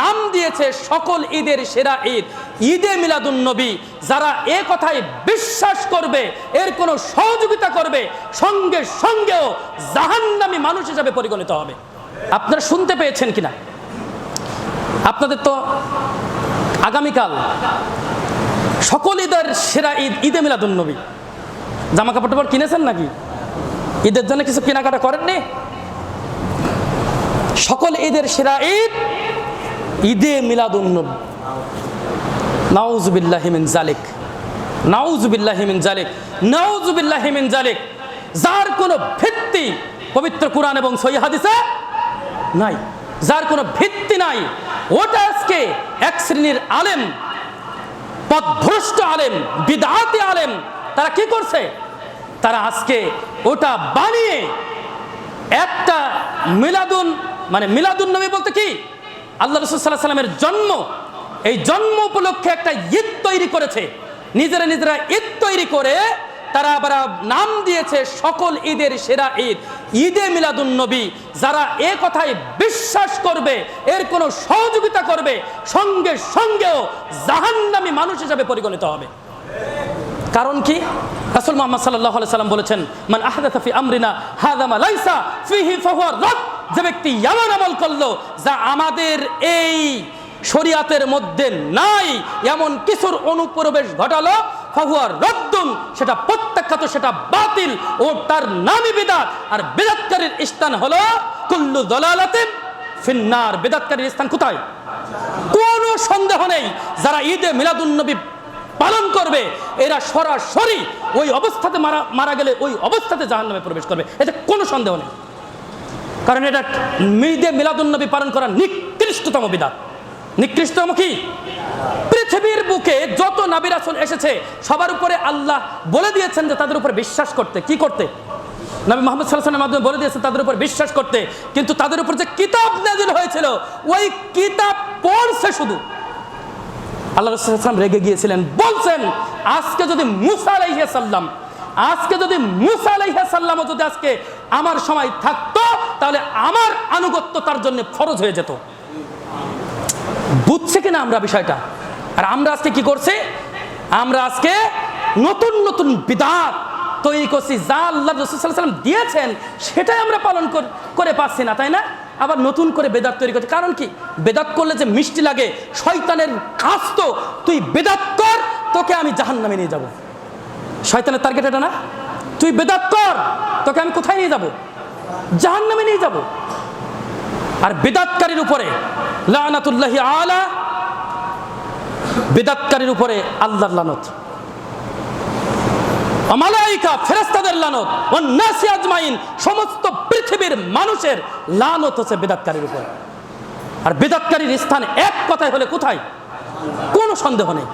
নাম দিয়েছে সকল ঈদের সেরা ঈদ। ঈদে মিলাদুন নবী, যারা এ কথায় বিশ্বাস করবে, এর কোনো সহযোগিতা করবে, সঙ্গে সঙ্গেও জাহান্নামী মানুষ হিসাবে পরিগণিত হবে। আপনারা শুনতে পেয়েছেন কিনা? আপনাদের তো আগামীকাল সকল ঈদের সেরা ঈদ, ঈদে মিলাদুন নবী। জামা কাপড় টাপড় কিনেছেন নাকি? ঈদের জন্য কিছু কেনাকাটা করেননি? সকল ঈদের সেরা ঈদ ঈদে মিলাদুন নবী। নাউজুবিল্লাহিমিন জালিক নাউজুবিল্লাহিমিন জালিক নাউজুবিল্লাহিমিন জালিক যার কোনো ভিত্তি পবিত্র কোরআন এবং সহি নাই। যার কোনো ভিত্তি নাই। ওটা আজকে এক শ্রেণির আলেম, পথভ্রষ্ট আলেম, বিদাতি আলেম, তারা কি করছে? তারা আজকে ওটা বানিয়ে একটা মিলাদুন মানে মিলাদুন নবী বলতে কি? আল্লাহ রসুল সাল্লাহ সাল্লামের জন্ম, এই জন্ম উপলক্ষে একটা ঈদ তৈরি করেছে। নিজেরা নিজেরা ঈদ তৈরি করে তারা আবার নাম দিয়েছে সকল ঈদের সেরা ঈদ। ঈদে মিলাদুন নবী, যারা এ কথায় বিশ্বাস করবে, এর কোনো সহযোগিতা করবে, সঙ্গে সঙ্গেও জাহান্নামী মানুষ হিসাবে পরিগণিত হবে। কারণ কি? রাসূল মুহাম্মদ আলাইহি সাল্লাম বলেছেন, মান আহদাথা ফি আমরিনা হাযা মা লাইসা ফিহি, ফাহুয়া রাদ। যে ব্যক্তি এমন আমল করল যা আমাদের এই শরিয়াতের মধ্যে নাই, এমন কিছুর অনুপ্রবেশ ঘটালো, ফাহুয়া রদ্দুন, সেটা প্রত্যাখ্যাত, সেটা বাতিল ও তার নামই বিদাত। আর বিদাতকারীর স্থান হলো কুল্লু দলালাতিন ফিন্নার। বেদাতকারীর স্থান কোথায়? কোনো সন্দেহ নেই, যারা ঈদে মিলাদুন্নবী পালন করবে, এরা সরাসরি ওই অবস্থাতে মারা মারা গেলে ওই অবস্থাতে জাহান্নামে প্রবেশ করবে। এতে কোনো সন্দেহ নেই। কারণ এটা ঈদে মিলাদুন্নবী পালন করা নিকৃষ্টতম বিদাত। নিকৃষ্টতম কি? পৃথিবীর বুকে যত নাবির আসল এসেছে, সবার উপরে আল্লাহ বলে দিয়েছেন যে তাদের উপরে বিশ্বাস করতে। কি করতে? নবী মোহাম্মদ সাল্লাহামের মাধ্যমে বলে দিয়েছেন তাদের উপর বিশ্বাস করতে। কিন্তু তাদের উপর যে কিতাব নাজিল হয়েছিল, ওই কিতাব পড়ছে শুধু। আল্লাহ রসুলাম রেগে গিয়েছিলেন, বলছেন, আজকে যদি মুসা আলাইহিয়া সাল্লাম আজকে যদি মুসা আলাইহিয়া সাল্লামও যদি আজকে আমার সময় থাকতো তাহলে আমার আনুগত্য তার জন্য ফরজ হয়ে যেত। বুঝছে কিনা আমরা বিষয়টা? আর আমরা আজকে কি করছি? আমরা আজকে নতুন নতুন বিদাত তৈরি করছি, যা আল্লাহ রসুলাম দিয়েছেন, সেটাই আমরা পালন করে পাচ্ছি না, তাই না? আবার নতুন করে বেদাত তৈরি করছে কারণ কি? বেদাত করলে যে মিষ্টি লাগে, শয়তানের কাজ তো, তুই বেদাত কর, তোকে আমি জাহান নামে নিয়ে যাব। শয়তানের টার্গেট এটা না? তুই বেদাত কর, তোকে আমি কোথায় নিয়ে যাব? জাহান নামে নিয়ে যাব। আর বেদাতকারীর উপরে, লানাতুল্লাহি আলা, বেদাতকারীর উপরে আল্লাহর লানত। মালাইকা ফেরেস্তাদের লানত নাসি আজমাইন, সমস্ত পৃথিবীর মানুষের লানত হচ্ছে বেদাতকারীর উপরে। আর বেদাতকারীর স্থান এক কথায় হলে কোথায়? কোনো সন্দেহ নেই।